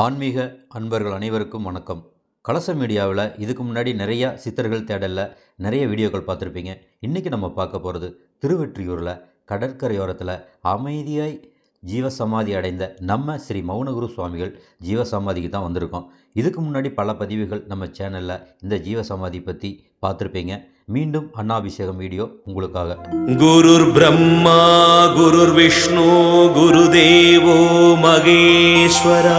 ஆன்மீக அன்பர்கள் அனைவருக்கும் வணக்கம். கலச மீடியாவில் இதுக்கு முன்னாடி நிறையா சித்தர்கள் தேடலில் நிறைய வீடியோக்கள் பார்த்துருப்பீங்க. இன்றைக்கி நம்ம பார்க்க போகிறது திருவெற்றியூரில் கடற்கரையோரத்தில் அமைதியாய் ஜீவசமாதி அடைந்த நம்ம ஸ்ரீ மௌனகுரு சுவாமிகள் ஜீவசமாதிக்கு தான் வந்திருக்கோம். இதுக்கு முன்னாடி பல பதிவுகள் நம்ம சேனலில் இந்த ஜீவசமாதி பற்றி பார்த்துருப்பீங்க. மீண்டும் அண்ணாபிஷேகம் வீடியோ உங்களுக்காக. குருர் பிரம்மா குருர் விஷ்ணு குரு தேவோ மகேஸ்வரா.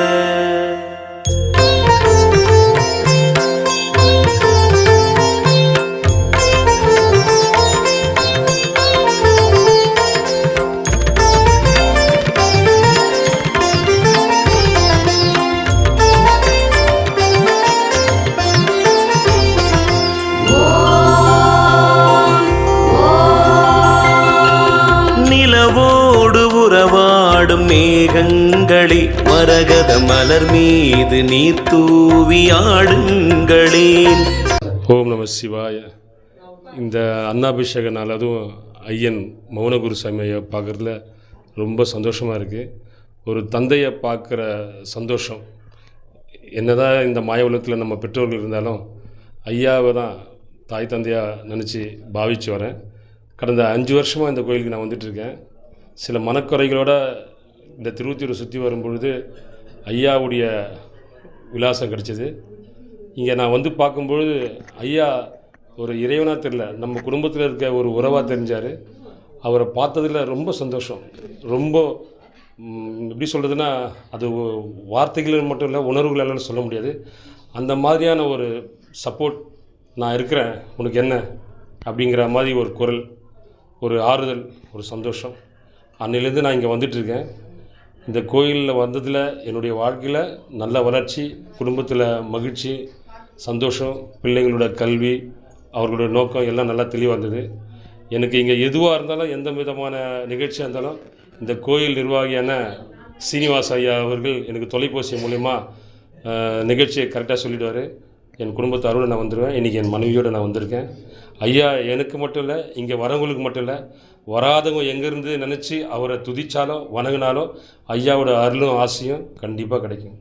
மேகங்களே மரகத மலர் மீது நீர் தூவியாடுங்களேன் ஓம் நம சிவாய. இந்த அன்னாபிஷேக நாள் அதுவும் ஐயன் மௌனகுரு சாமியை பார்க்குறதுல ரொம்ப சந்தோஷமாக இருக்குது ஒரு தந்தையை பார்க்குற சந்தோஷம். என்னதான் இந்த மாய உலகத்தில் நம்ம பெற்றோர்கள் இருந்தாலும் ஐயாவை தான் தாய் தந்தையாக நினச்சி பாவிச்சு வரேன். கடந்த அஞ்சு வருஷமாக இந்த கோயிலுக்கு நான் வந்துட்டுருக்கேன் சில மனக்குறைகளோட இந்த திருவத்தூரை சுற்றி வரும்பொழுது ஐயாவுடைய விலாசம் கிடச்சிது. இங்கே நான் வந்து பார்க்கும்பொழுது ஐயா ஒரு இறைவனாக தெரில நம்ம குடும்பத்தில் இருக்க ஒரு உறவாக தெரிஞ்சார். அவரை பார்த்ததில் ரொம்ப சந்தோஷம். ரொம்ப எப்படி சொல்கிறதுனா அது வார்த்தைகள் மட்டும் இல்லை உணர்வுகளெல்லாம் சொல்ல முடியாது. அந்த மாதிரியான ஒரு சப்போர்ட் நான் இருக்கிறேன். உனக்கு என்ன? அப்படிங்கிற மாதிரி ஒரு குரல் ஒரு ஆறுதல் ஒரு சந்தோஷம். அன்னையிலேருந்து நான் இங்கே வந்துட்டுருக்கேன் இந்த கோயிலில் வந்ததில் என்னுடைய வாழ்க்கையில் நல்ல வளர்ச்சி குடும்பத்தில் மகிழ்ச்சி சந்தோஷம் பிள்ளைங்களோட கல்வி அவர்களோட நோக்கம் எல்லாம் நல்லா தெளிவாக இருந்தது எனக்கு இங்கே எதுவாக இருந்தாலும் எந்த விதமான நிகழ்ச்சியாக இருந்தாலும் இந்த கோயில் நிர்வாகியான சீனிவாஸ் ஐயா அவர்கள் எனக்கு தொலைபேசி மூலிமா நிகழ்ச்சியை கரெக்டாக சொல்லிவிடுவார் என் குடும்பத்தாரோடு நான் வந்துடுவேன் இன்றைக்கி என் மனைவியோடு நான் வந்திருக்கேன். ஐயா எனக்கு மட்டும் இல்லை இங்கே வரவங்களுக்கு மட்டும் இல்லை வராதவங்க எங்கேருந்து நினச்சி அவரை துதிச்சாலோ வணங்கினாலோ ஐயாவோட அருளும் ஆசையும் கண்டிப்பாக கிடைக்கும்.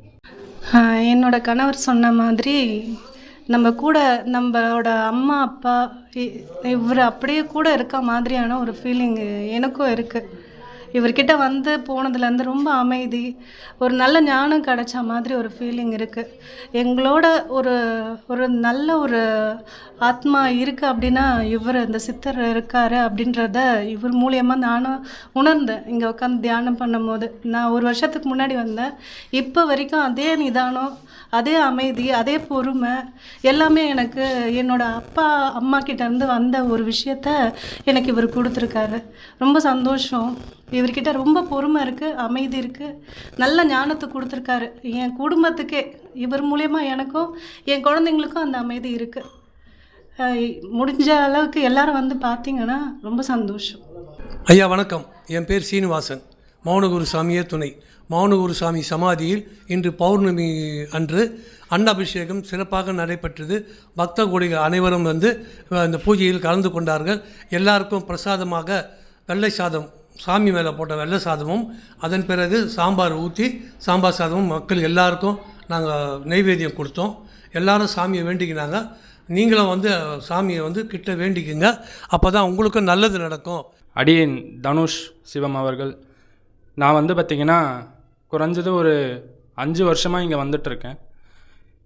என்னோட கணவர் சொன்ன மாதிரி நம்ம கூட நம்மளோட அம்மா அப்பா இ- இவர் அப்படியே கூட இருக்க மாதிரியான ஒரு ஃபீலிங் எனக்கும் இருக்குது இவர்கிட்ட வந்து போனதுலேருந்து ரொம்ப அமைதி. ஒரு நல்ல ஞானம் கிடைச்ச மாதிரி ஒரு ஃபீலிங் இருக்குது எங்களோட ஒரு ஒரு நல்ல ஒரு ஆத்மா இருக்குது அப்படின்னா இவர் இந்த சித்தர் இருக்கார் அப்படின்றத இவர் மூலியமாக நானும் உணர்ந்தேன். இங்கே உட்காந்து தியானம் பண்ணும்போது. நான் ஒரு வருஷத்துக்கு முன்னாடி வந்தேன். இப்போ வரைக்கும் அதே நிதானம் அதே அமைதி அதே பொறுமை எல்லாமே எனக்கு என்னோட அப்பா அம்மா கிட்டேருந்து வந்த ஒரு விஷயத்த எனக்கு இவர் கொடுத்துருக்காரு. ரொம்ப சந்தோஷம். இவர்கிட்ட ரொம்ப பொறுமை இருக்குது அமைதி இருக்குது நல்ல ஞானத்தை கொடுத்துருக்காரு. என் குடும்பத்துக்கே இவர் மூலயமா எனக்கும் என் குழந்தைங்களுக்கும் அந்த அமைதி இருக்குது முடிஞ்ச அளவுக்கு எல்லாரும் வந்து பார்த்தீங்கன்னா ரொம்ப சந்தோஷம். ஐயா வணக்கம். என் பேர் சீனிவாசன். மௌனகுரு சாமியே துணை. மௌனகுரு சாமி சமாதியில் இன்று பௌர்ணமி அன்று அன்னாபிஷேகம் சிறப்பாக நடைபெற்றது. பக்த கோடிகள் அனைவரும் வந்து அந்த இந்த பூஜையில் கலந்து கொண்டார்கள். எல்லாருக்கும் பிரசாதமாக வெள்ளை சாதம் சாமி மேலே போட்ட வெள்ளை சாதமும் அதன் பிறகு சாம்பார் ஊற்றி சாம்பார் சாதமும் மக்கள் எல்லாருக்கும் நாங்கள் நெய்வேத்தியம் கொடுத்தோம். எல்லாரும் சாமியை வேண்டிக்கினாங்க. நீங்களும் வந்து சாமியை வந்து கிட்ட வேண்டிக்குங்க. அப்போ தான் உங்களுக்கும் நல்லது நடக்கும். அடியேன் தனுஷ் சிவம் அவர்கள். நான் வந்து பார்த்திங்கன்னா குறைஞ்சது ஒரு அஞ்சு வருஷமாக இங்கே வந்துட்டுருக்கேன்.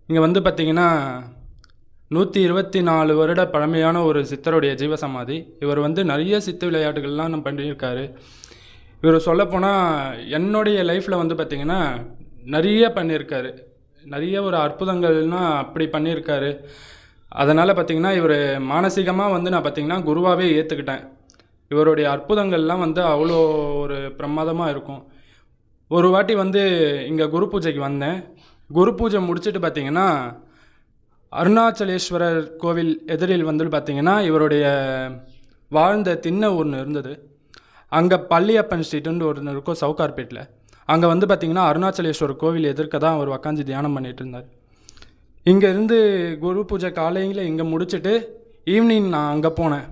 இங்கே வந்து பார்த்திங்கன்னா நூற்றி இருபத்தி நாலு வருட பழமையான ஒரு சித்தருடைய ஜீவசமாதி. இவர் வந்து நிறைய சித்து விளையாட்டுகள்லாம் நம்ம பண்ணியிருக்காரு. இவர் சொல்லப்போனால் என்னுடைய லைஃப்பில் வந்து பார்த்திங்கன்னா நிறைய பண்ணியிருக்காரு. நிறைய ஒரு அற்புதங்கள்னால் அப்படி பண்ணியிருக்காரு. அதனால் பார்த்திங்கன்னா இவர் மானசீகமாக வந்து நான் பார்த்திங்கன்னா குருவாகவே ஏற்றுக்கிட்டேன் இவருடைய அற்புதங்கள்லாம் வந்து அவ்வளோ ஒரு பிரமாதமாக இருக்கும். ஒரு வாட்டி வந்து இங்கே குரு பூஜைக்கு வந்தேன். குரு பூஜை முடிச்சுட்டு பார்த்தீங்கன்னா அருணாச்சலேஸ்வரர் கோவில் எதிரில் வந்து பார்த்தீங்கன்னா இவருடைய வாழ்ந்த திண்ண ஒன்று இருந்தது. அங்கே பள்ளியப்பன் ஸ்ட்ரீட்டுன்னு ஒன்று இருக்கும் சவுகார்பேட்டில் அங்கே வந்து பார்த்திங்கன்னா அருணாச்சலேஸ்வரர் கோவில் எதிர்க்க தான் அவர் உக்காந்து தியானம் பண்ணிட்டு இருந்தார். இங்கே இருந்து குரு பூஜை காலையில் இங்கே முடிச்சுட்டு ஈவினிங் நான் அங்கே போனேன்.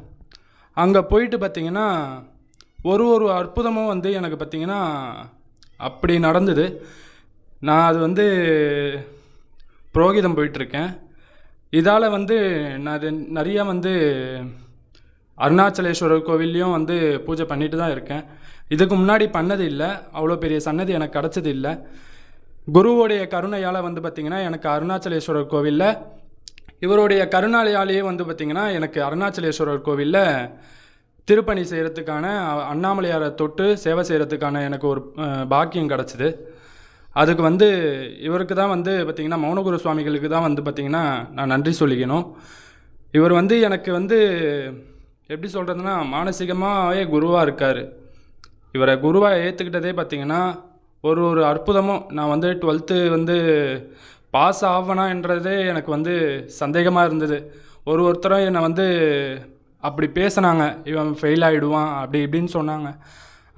அங்கே போயிட்டு பார்த்தீங்கன்னா ஒரு ஒரு அற்புதமும் வந்து எனக்கு பார்த்தீங்கன்னா அப்படி நடந்தது. நான் அது வந்து புரோகிதம் போயிட்டுருக்கேன். இதால் வந்து நான் அது நிறையா வந்து அருணாச்சலேஸ்வரர் கோவில்லையும் வந்து பூஜை பண்ணிட்டு தான் இருக்கேன். இதுக்கு முன்னாடி பண்ணது இல்லை. அவ்வளோ பெரிய சன்னதி எனக்கு கிடச்சது இல்லை. குருவோடைய கருணையால் வந்து பார்த்திங்கன்னா எனக்கு அருணாச்சலேஸ்வரர் கோவிலில் இவருடைய கருணாலையாலேயே வந்து பார்த்திங்கன்னா எனக்கு அருணாச்சலேஸ்வரர் கோவிலில் திருப்பணி செய்கிறதுக்கான அண்ணாமலையாரை தொட்டு சேவை செய்கிறதுக்கான எனக்கு ஒரு பாக்கியம் கிடச்சிது. அதுக்கு வந்து இவருக்கு தான் வந்து பார்த்திங்கன்னா மௌனகுரு சுவாமிகளுக்கு தான் வந்து பார்த்திங்கன்னா நான் நன்றி சொல்லிக்கணும். இவர் வந்து எனக்கு வந்து எப்படி சொல்கிறதுனா மானசீகமாகவே குருவாக இருக்கார். இவரை குருவாக ஏற்றுக்கிட்டதே பார்த்திங்கன்னா ஒரு ஒரு அற்புதமும். நான் வந்து டுவெல்த்து வந்து பாஸ் ஆவனான்றதே எனக்கு வந்து சந்தேகமாக இருந்தது. ஒரு ஒருத்தரும் என்னை வந்து அப்படி பேசினாங்க. இவன் ஃபெயில் ஆகிடுவான் அப்படி இப்படின்னு சொன்னாங்க.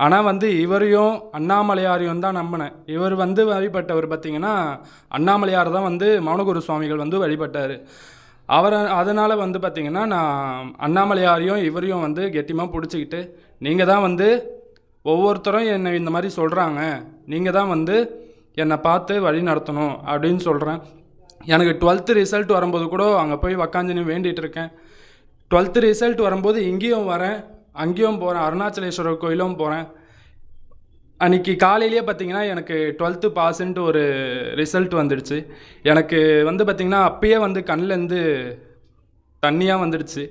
ஆனால் வந்து இவரையும் அண்ணாமலையாரையும் தான் நம்பினேன். இவர் வந்து வழிபட்டவர் பார்த்திங்கன்னா அண்ணாமலையார் தான் வந்து மௌனகுரு சுவாமிகள் வந்து வழிபட்டார். அவரை அதனால் வந்து பார்த்திங்கன்னா நான் அண்ணாமலையாரையும் இவரையும் வந்து கெட்டியமாக பிடிச்சிக்கிட்டு நீங்கள் தான் வந்து ஒவ்வொருத்தரும் என்னை இந்த மாதிரி சொல்கிறாங்க நீங்கள் தான் வந்து என்னை பார்த்து வழி நடத்தணும் அப்படின்னு சொல்கிறேன் எனக்கு டுவெல்த்து ரிசல்ட் வரும்போது கூட அங்கே போய் உக்காந்துன்னு வேண்டிகிட்டு இருக்கேன். டுவெல்த்து ரிசல்ட் வரும்போது இங்கேயும் வரேன் அங்கேயும் போகிறேன் அருணாச்சலேஸ்வரர் கோயிலும் போகிறேன் அன்றைக்கி காலையிலேயே பார்த்தீங்கன்னா எனக்கு டுவெல்த்து பாஸ்ன்ட்டு ஒரு ரிசல்ட் வந்துடுச்சு. எனக்கு வந்து பார்த்திங்கன்னா அப்பயே வந்து கண்ணிலேருந்து தண்ணியாக வந்துடுச்சு.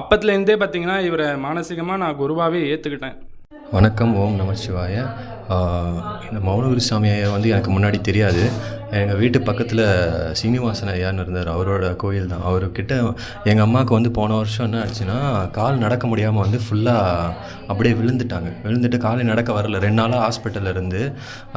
அப்பத்துலேருந்தே பார்த்தீங்கன்னா இவரை மானசீகமாக நான் குருவாகவே ஏற்றுக்கிட்டேன் வணக்கம் ஓம் நம சிவாய. இந்த மௌனகுரு சாமி வந்து எனக்கு முன்னாடி தெரியாது. எங்கள் வீட்டு பக்கத்தில் சீனிவாசன் ஐயான்னு இருந்தார். அவரோட கோயில் தான். அவர்கிட்ட எங்கள் அம்மாவுக்கு வந்து போன வருஷம் என்ன ஆச்சுன்னா கால் நடக்க முடியாமல் வந்து ஃபுல்லாக அப்படியே விழுந்துட்டாங்க. விழுந்துட்டு காலை நடக்க வரல. ரெண்டு நாளாக ஹாஸ்பிட்டலில் இருந்து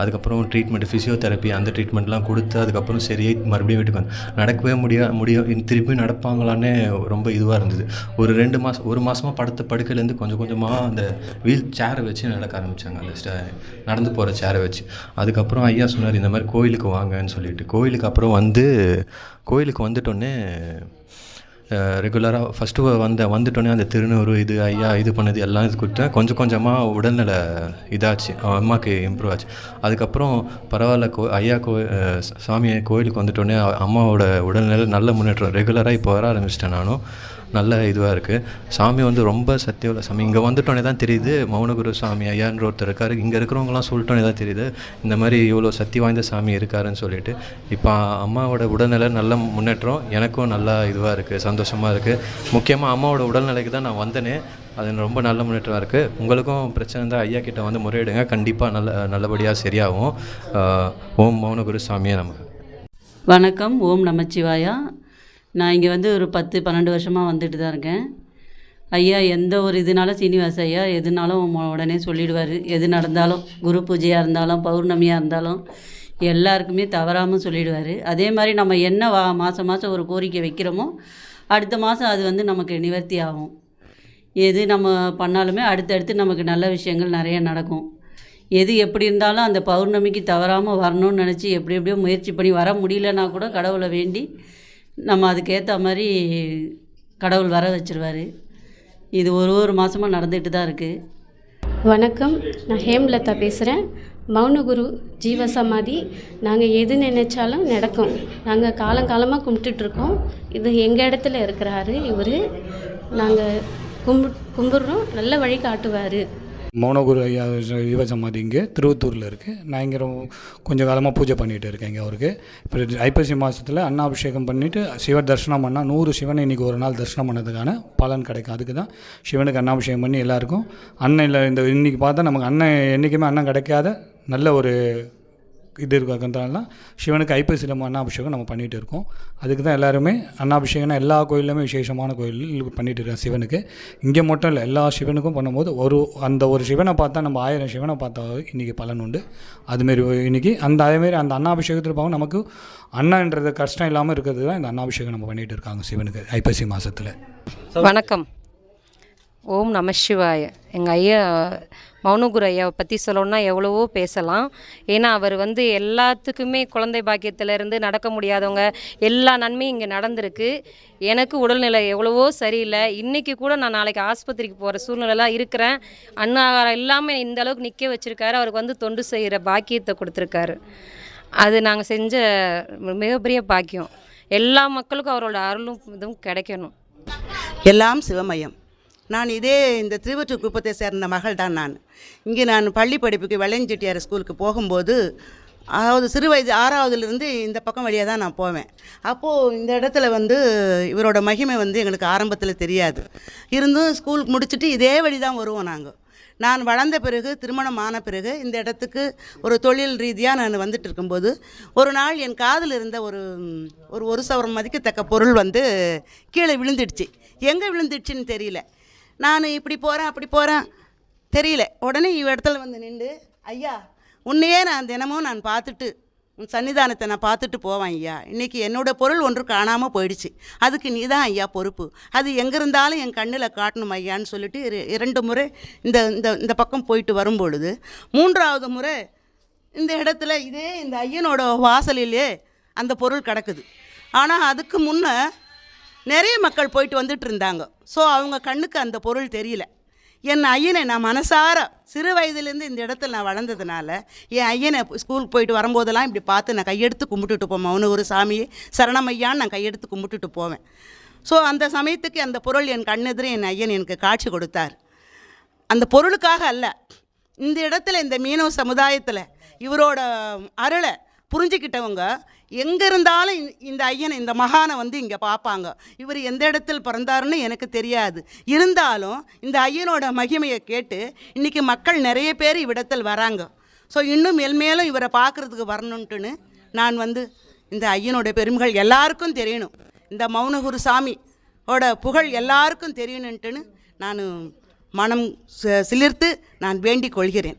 அதுக்கப்புறம் ட்ரீட்மெண்ட் ஃபிசியோதெரப்பி அந்த ட்ரீட்மெண்ட்லாம் கொடுத்து அதுக்கப்புறம் சரி மறுபடியும் வீட்டுக்கு வந்து. நடக்கவே முடியா முடியும். திருப்பி நடப்பாங்களான்னு ரொம்ப இதுவாக இருந்தது. ஒரு ரெண்டு மாதம் ஒரு மாதமாக படுத்த படுக்கையிலேருந்து கொஞ்சம் கொஞ்சமாக அந்த வீல் சேரை வச்சு நடக்க ஆரம்பித்தாங்க அந்த நடந்து போகிற சேரை வச்சு. அதுக்கப்புறம் ஐயா சொன்னார் இந்த மாதிரி கோயிலுக்கு வாங்க. வரேன்னு சொல்லிட்டு கோயிலுக்கு அப்புறம் வந்து கோயிலுக்கு வந்துட்டோன்னே ரெகுலராக ஃபஸ்ட்டு வந்த வந்துட்டோன்னே அந்த திருநூறு இது ஐயா இது பண்ணது எல்லாம் இது கொடுத்தேன். கொஞ்சம் கொஞ்சமாக உடல்நல இதாச்சு. அவன் அம்மாவுக்கு இம்ப்ரூவ் ஆச்சு. அதுக்கப்புறம் பரவாயில்ல கோ ஐயா கோ சாமியை சாமி கோயிலுக்கு வந்துட்டோன்னே அம்மாவோட உடல்நிலை நல்ல முன்னேற்றம். ரெகுலராக இப்போ வர ஆரம்பிச்சிட்டேன் நானும். நல்ல இதுவாக இருக்குது சாமி வந்து ரொம்ப சத்தியமுள்ள சாமி. இங்கே வந்துட்டோன்னே தான் தெரியுது. மௌனகுரு சாமி ஐயான்ற ஒருத்தர் இருக்கார். இங்கே இருக்கிறவங்களாம் சொல்லிட்டோன்னே தான் தெரியுது. இந்த மாதிரி இவ்வளோ சக்தி வாய்ந்த சாமி இருக்காருன்னு சொல்லிட்டு. இப்போ அம்மாவோட உடல்நிலை நல்ல முன்னேற்றம். எனக்கும் நல்லா இதுவாக இருக்குது சந்தோஷமாக இருக்குது முக்கியமாக அம்மாவோட உடல்நிலைக்கு தான் நான் வந்தேனே. அது ரொம்ப நல்ல முன்னேற்றமாக இருக்குது உங்களுக்கும் பிரச்சனை இருந்தால் ஐயா கிட்ட வந்து முறையிடுங்க. கண்டிப்பாக நல்ல நல்லபடியாக சரியாகும். ஓம் மௌனகுரு சாமியே நமக்கு வணக்கம். ஓம் நமச்சிவாயா. நான் இங்கே வந்து ஒரு பத்து பன்னெண்டு வருஷமாக வந்துட்டு தான் இருக்கேன். ஐயா எந்த ஒரு இதுனாலும் சீனிவாச ஐயா எதுனாலும் உடனே சொல்லிடுவார். எது நடந்தாலும் குரு பூஜையாக இருந்தாலும் பௌர்ணமியாக இருந்தாலும் எல்லாருக்குமே தவறாமல் சொல்லிடுவார். அதே மாதிரி நம்ம என்ன வா மாதம் மாதம் ஒரு கோரிக்கை வைக்கிறோமோ அடுத்த மாதம் அது வந்து நமக்கு நிவர்த்தி ஆகும். எது நம்ம பண்ணாலுமே அடுத்தடுத்து நமக்கு நல்ல விஷயங்கள் நிறைய நடக்கும். எது எப்படி இருந்தாலும் அந்த பௌர்ணமிக்கு தவறாமல் வரணும்னு நினச்சி எப்படி எப்படியோ முயற்சி பண்ணி வர முடியலன்னா கூட கடவுளை வேண்டி நம்ம அதுக்கேற்ற மாதிரி கடவுள் வர வச்சிருவாரு. இது ஒரு ஒரு மாதமாக நடந்துகிட்டு தான் இருக்குது வணக்கம். நான் ஹேம்லதா பேசுகிறேன் மௌனகுரு ஜீவசமாதி. நாங்கள் எது நினைச்சாலும் நடக்கும். நாங்கள் காலங்காலமாக கும்பிட்டுட்ருக்கோம். இது எங்கள் இடத்துல இருக்கிறாரு இவர். நாங்கள் கும்பிட் கும்பிட்றோம். நல்ல வழி காட்டுவார். மௌனகுரு ஐயா யுவ சமாதி இங்கே திருவத்தூரில் இருக்குது நான் இங்கே ரொம்ப கொஞ்சம் காலமாக பூஜை பண்ணிகிட்டு இருக்கேன் இங்கே அவருக்கு. இப்போ ஐப்பசி மாதத்தில் அன்னாபிஷேகம் பண்ணிவிட்டு சிவ தர்ஷனம் பண்ணால் நூறு சிவனை இன்றைக்கி ஒரு நாள் தர்ஷனம் பண்ணதுக்கான பலன் கிடைக்கும். அதுக்கு தான் சிவனுக்கு அன்னாபிஷேகம் பண்ணி எல்லாருக்கும் அண்ணன் இல்லை இந்த இன்றைக்கி பார்த்தா நமக்கு அண்ணன் என்றைக்குமே அண்ணன் கிடைக்காத நல்ல ஒரு இது இருக்கிறதுனால சிவனுக்கு ஐப்பசியில் அன்னாபிஷேகம் நம்ம பண்ணிகிட்டு இருக்கோம். அதுக்கு தான் எல்லாருமே அன்னாபிஷேகம்னா எல்லா கோயிலுமே விசேஷமான கோயில் பண்ணிகிட்டு இருக்கோம் சிவனுக்கு. இங்கே மட்டும் இல்லை எல்லா சிவனுக்கும் பண்ணும்போது ஒரு அந்த ஒரு சிவனை பார்த்தா நம்ம ஆயிரம் சிவனை பார்த்தா இன்றைக்கி பலன் உண்டு. அதுமாரி இன்றைக்கி அந்த அதேமாரி அந்த அன்னாபிஷேகத்தில் பார்க்க நமக்கு அண்ணான்றது கஷ்டம் இல்லாமல் இருக்கிறது தான் இந்த அன்னாபிஷேகம் நம்ம பண்ணிகிட்டு இருக்காங்க சிவனுக்கு ஐப்பசி மாதத்தில் வணக்கம். ஓம் நம சிவாய. எங்கள் ஐயா மௌனகுரு ஐயாவை பற்றி சொல்லணும்னா எவ்வளவோ பேசலாம். ஏன்னா அவர் வந்து எல்லாத்துக்குமே குழந்தை பாக்கியத்திலேருந்து நடக்க முடியாதவங்க எல்லா நன்மையும் இங்கே நடந்திருக்கு. எனக்கு உடல்நிலை எவ்வளவோ சரியில்லை. இன்றைக்கி கூட நான் நாளைக்கு ஆஸ்பத்திரிக்கு போகிற சூழ்நிலைலாம் இருக்கிறேன். அன்னாகாரம் இல்லாமல் இந்த அளவுக்கு நிற்க வச்சுருக்காரு. அவருக்கு வந்து தொண்டு செய்கிற பாக்கியத்தை கொடுத்துருக்காரு. அது நாங்கள் செஞ்ச மிகப்பெரிய பாக்கியம். எல்லா மக்களுக்கும் அவரோட அருளும் இதுவும் கிடைக்கணும். எல்லாம் சிவமயம். நான் இதே இந்த திருவற்றூர் குப்பத்தை சேர்ந்த மகள் தான் நான். இங்கே நான் பள்ளி படிப்புக்கு வெள்ளையஞ்செட்டியார் ஸ்கூலுக்கு போகும்போது அதாவது சிறு வயது ஆறாவதுலேருந்து இந்த பக்கம் வழியாக தான் நான் போவேன். அப்போது இந்த இடத்துல வந்து இவரோட மகிமை வந்து எங்களுக்கு ஆரம்பத்தில் தெரியாது. இருந்தும் ஸ்கூலுக்கு முடிச்சுட்டு இதே வழி தான் வருவோம் நாங்கள் நான் வளர்ந்த பிறகு திருமணம் ஆன பிறகு இந்த இடத்துக்கு ஒரு தொழில் ரீதியாக நான் வந்துட்டு இருக்கும்போது ஒரு நாள் என் காதில் இருந்த ஒரு ஒரு ஒரு சவரம் மதிக்கத்தக்க பொருள் வந்து கீழே விழுந்துடுச்சு. எங்கே விழுந்துடுச்சுன்னு தெரியல. நான் இப்படி போகிறேன் அப்படி போகிறேன் தெரியல. உடனே இவ இடத்துல வந்து நின்று ஐயா உன்னையே நான் தினமும் நான் பார்த்துட்டு உன் சன்னிதானத்தை நான் பார்த்துட்டு போவேன் ஐயா. இன்றைக்கி என்னோட பொருள் ஒன்று காணாமல் போயிடுச்சு. அதுக்கு நீ தான் ஐயா பொறுப்பு. அது எங்கே இருந்தாலும் என் கண்ணில் காட்டணும் ஐயான்னு சொல்லிட்டு இரு- இரண்டு முறை இந்த இந்த இந்த பக்கம் போயிட்டு வரும்பொழுது மூன்றாவது முறை இந்த இடத்துல இதே இந்த ஐயனோட வாசலிலே அந்த பொருள் கிடக்குது. ஆனால் அதுக்கு முன்னே நிறைய மக்கள் போயிட்டு வந்துட்டு இருந்தாங்க. ஸோ அவங்க கண்ணுக்கு அந்த பொருள் தெரியல. என் ஐயனை நான் மனசார சிறு வயதிலேருந்து இந்த இடத்துல நான் வளர்ந்ததுனால என் ஐயனை ஸ்கூலுக்கு போயிட்டு வரும்போதெல்லாம் இப்படி பார்த்து நான் கையெடுத்து கும்பிட்டுட்டு போவேன். அவனு ஒரு சாமியை சரணமையான்னு நான் கையெடுத்து கும்பிட்டுட்டு போவேன். ஸோ அந்த சமயத்துக்கு அந்த பொருள் என் கண்ணெதிரே என் ஐயன் எனக்கு காட்சி கொடுத்தார். அந்த பொருளுக்காக அல்ல இந்த இடத்துல இந்த மீனவ சமுதாயத்தில் இவரோட அருளை புரிஞ்சுக்கிட்டவங்க எங்கே இருந்தாலும் இந்த- இந்த ஐயனை இந்த மகானை வந்து இங்கே பார்ப்பாங்க இவர் எந்த இடத்தில் பிறந்தாருன்னு எனக்கு தெரியாது. இருந்தாலும் இந்த ஐயனோட மகிமையை கேட்டு இன்றைக்கி மக்கள் நிறைய பேர் இவ்விடத்தில் வராங்க. ஸோ இன்னும் மேல்மேலும் இவரை பார்க்குறதுக்கு வரணுன்ட்டுன்னு நான் வந்து இந்த ஐயனோட பெருமைகள் எல்லாருக்கும் தெரியணும். இந்த மௌனகுரு சாமியோட புகழ் எல்லாருக்கும் தெரியணுன்ட்டுன்னு நான் மனம் ச- சிலிர்த்து நான் வேண்டிக் கொள்கிறேன்.